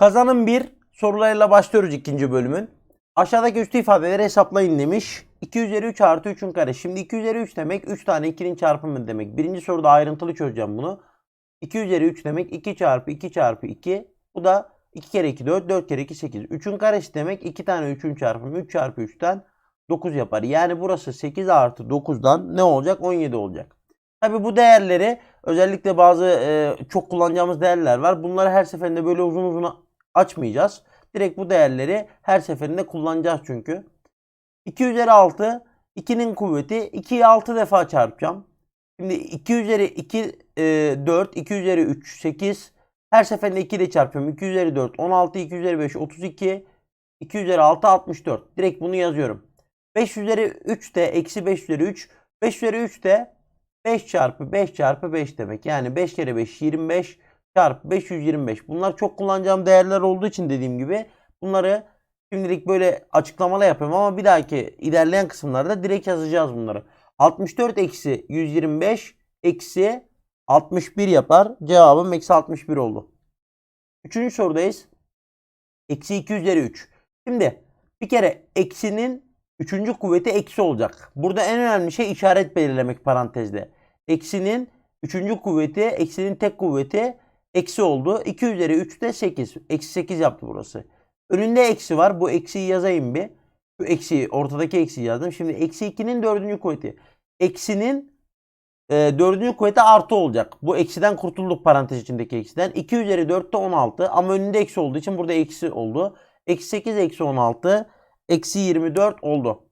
Kazanım 1 sorularıyla başlıyoruz ikinci bölümün. Aşağıdaki üstü ifadeleri hesaplayın demiş. 2 üzeri 3 artı 3'ün kare. Şimdi 2 üzeri 3 demek 3 tane 2'nin çarpımı demek. Birinci soruda ayrıntılı çözeceğim bunu. 2 üzeri 3 demek 2 çarpı 2 çarpı 2. Bu da 2 kere 2 4, 4 kere 2 8. 3'ün karesi demek 2 tane 3'ün çarpımı 3 çarpı 3'ten 9 yapar. Yani burası 8 artı 9'dan ne olacak? 17 olacak. Tabi bu değerleri özellikle bazı e, çok kullanacağımız değerler var. Bunları her seferinde böyle uzun uzun açmayacağız. Direkt bu değerleri her seferinde kullanacağız çünkü. 2 üzeri 6 2'nin kuvveti 2'yi 6 defa çarpacağım. Şimdi 2 üzeri 2 e, 4 2 üzeri 3 8 her seferinde 2 ile çarpıyorum. 2 üzeri 4 16 2 üzeri 5 32 2 üzeri 6 64. Direkt bunu yazıyorum. 5 üzeri 3 de eksi 5 üzeri 3 5 üzeri 3 de 5 çarpı 5 çarpı 5 demek. Yani 5 kere 5 25 çarpı 525. Bunlar çok kullanacağım değerler olduğu için dediğim gibi bunları şimdilik böyle açıklamalı yapıyorum ama bir dahaki ilerleyen kısımlarda direkt yazacağız bunları. 64 eksi 125 eksi 61 yapar. Cevabım eksi 61 oldu. Üçüncü sorudayız. Eksi 2 üzeri 3. Şimdi bir kere eksinin üçüncü kuvveti eksi olacak. Burada en önemli şey işaret belirlemek parantezde. Eksinin üçüncü kuvveti, eksinin tek kuvveti eksi oldu. 2 üzeri 3 de 8. Eksi 8 yaptı burası. Önünde eksi var. Bu eksiyi yazayım bir. Şu eksiyi, ortadaki eksiyi yazdım. Şimdi eksi 2'nin dördüncü kuvveti. Eksinin e, dördüncü kuvveti artı olacak. Bu eksiden kurtulduk parantez içindeki eksiden. 2 üzeri 4 de 16 ama önünde eksi olduğu için burada eksi oldu. Eksi 8 eksi 16 eksi 24 oldu.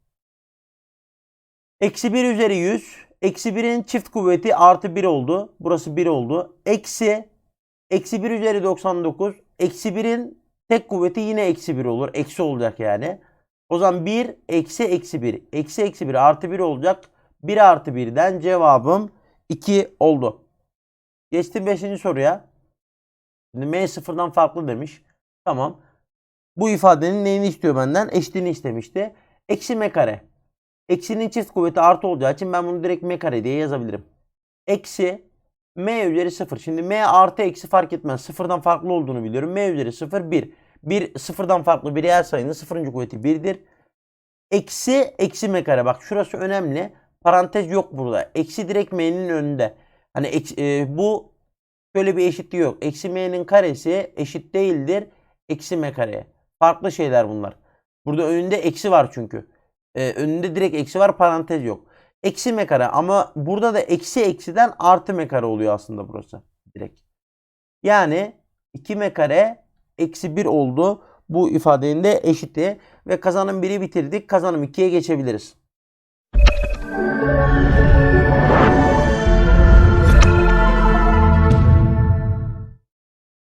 Eksi 1 üzeri 100. Eksi 1'in çift kuvveti artı 1 oldu. Burası 1 oldu. Eksi eksi 1 üzeri 99. Eksi 1'in tek kuvveti yine eksi 1 olur. Eksi olacak yani. O zaman 1 eksi eksi 1. Eksi eksi 1 artı 1 olacak. 1 artı 1'den cevabım 2 oldu. Geçtim 5. soruya. Şimdi M sıfırdan farklı demiş. Tamam. Bu ifadenin neyini istiyor benden? Eşliğini istemişti. Eksi m kare. Eksinin çift kuvveti artı olacağı için ben bunu direkt m kare diye yazabilirim. Eksi m üzeri 0. Şimdi m artı eksi fark etmez. Sıfırdan farklı olduğunu biliyorum. m üzeri 0 1. 1 sıfırdan farklı bir reel sayının sıfırıncı kuvveti 1'dir. Eksi eksi m kare. Bak şurası önemli. Parantez yok burada. Eksi direkt m'nin önünde. Hani e, bu şöyle bir eşitliği yok. Eksi m'nin karesi eşit değildir. Eksi m kareye. Farklı şeyler bunlar. Burada önünde eksi var çünkü. Ee, önünde direkt eksi var parantez yok. Eksi m kare ama burada da eksi eksiden artı m kare oluyor aslında burası. Direkt. Yani 2 m kare eksi 1 oldu. Bu ifadenin de eşiti. Ve kazanım 1'i bitirdik. Kazanım 2'ye geçebiliriz.